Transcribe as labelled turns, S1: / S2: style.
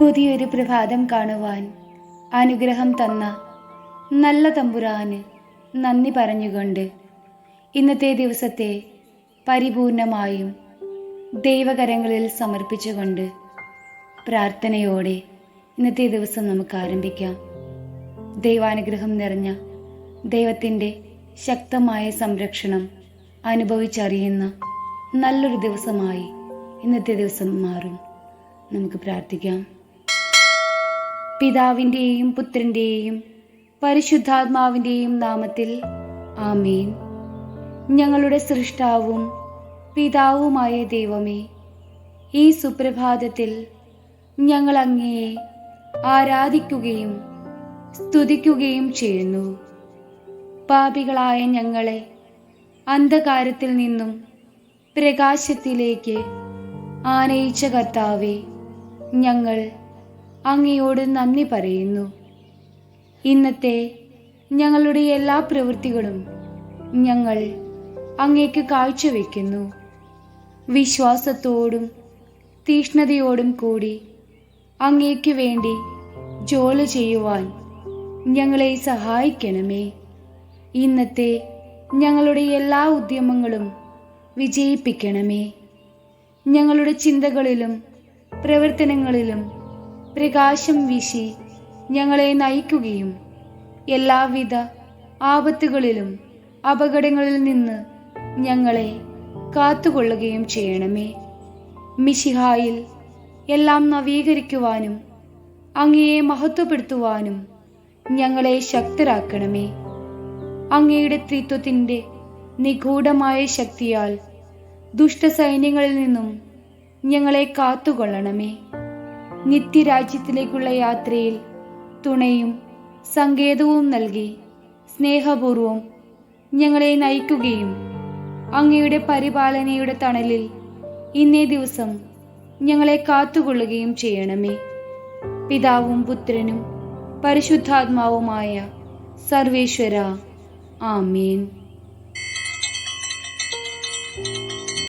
S1: പുതിയൊരു പ്രഭാതം കാണുവാൻ അനുഗ്രഹം തന്ന നല്ല തമ്പുരാന് നന്ദി പറഞ്ഞുകൊണ്ട് ഇന്നത്തെ ദിവസത്തെ പരിപൂർണമായും ദൈവകരങ്ങളിൽ സമർപ്പിച്ചുകൊണ്ട് പ്രാർത്ഥനയോടെ ഇന്നത്തെ ദിവസം നമുക്ക് ആരംഭിക്കാം. ദൈവാനുഗ്രഹം നിറഞ്ഞ ദൈവത്തിന്റെ ശക്തമായ സംരക്ഷണം അനുഭവിച്ചറിയുന്ന നല്ലൊരു ദിവസമായി ഇന്നത്തെ ദിവസം മാറും. നമുക്ക് പ്രാർത്ഥിക്കാം. പിതാവിന്റെയും പുത്രന്റെയും പരിശുദ്ധാത്മാവിന്റെയും നാമത്തിൽ ആമേൻ. ഞങ്ങളുടെ സൃഷ്ടാവും പിതാവുമായ ദൈവമേ ഈ സുപ്രഭാതത്തിൽ ഞങ്ങൾ അങ്ങയെ ആരാധിക്കുകയും സ്തുതിക്കുകയും ചെയ്യുന്നു. പാപികളായ ഞങ്ങളെ അന്ധകാരത്തിൽ നിന്നും പ്രകാശത്തിലേക്ക് ആനയിച്ച കർത്താവെ ഞങ്ങൾ അങ്ങയോട് നന്ദി പറയുന്നു. ഇന്നത്തെ ഞങ്ങളുടെ എല്ലാ പ്രവൃത്തികളും ഞങ്ങൾ അങ്ങേക്ക് കാഴ്ചവെക്കുന്നു. വിശ്വാസത്തോടും തീഷ്ണതയോടും കൂടി അങ്ങേക്ക് വേണ്ടി ജോലി ചെയ്യുവാൻ ഞങ്ങളെ സഹായിക്കണമേ. ഇന്നത്തെ ഞങ്ങളുടെ എല്ലാ ഉദ്യമങ്ങളും വിജയിപ്പിക്കണമേ. ഞങ്ങളുടെ ചിന്തകളിലും പ്രവർത്തനങ്ങളിലും പ്രകാശം വീശി ഞങ്ങളെ നയിക്കുകയും എല്ലാവിധ ആപത്തുകളിലും അപകടങ്ങളിൽ നിന്ന് ഞങ്ങളെ കാത്തുകൊള്ളുകയും ചെയ്യണമേ. മിഷിഹായിൽ എല്ലാം നവീകരിക്കുവാനും അങ്ങയെ മഹത്വപ്പെടുത്തുവാനും ഞങ്ങളെ ശക്തരാക്കണമേ. അങ്ങയുടെ ത്രിത്വത്തിന്റെ നിഗൂഢമായ ശക്തിയാൽ ദുഷ്ടസൈന്യങ്ങളിൽ നിന്നും ഞങ്ങളെ കാത്തുകൊള്ളണമേ. നിത്യരാജ്യത്തിലേക്കുള്ള യാത്രയിൽ തുണയും സങ്കേതവും നൽകി സ്നേഹപൂർവം ഞങ്ങളെ നയിക്കുകയും അങ്ങയുടെ പരിപാലനയുടെ തണലിൽ ഇന്നേ ദിവസം ഞങ്ങളെ കാത്തുകൊള്ളുകയും ചെയ്യണമേ. പിതാവും പുത്രനും പരിശുദ്ധാത്മാവുമായ സർവേശ്വര. ആമേൻ.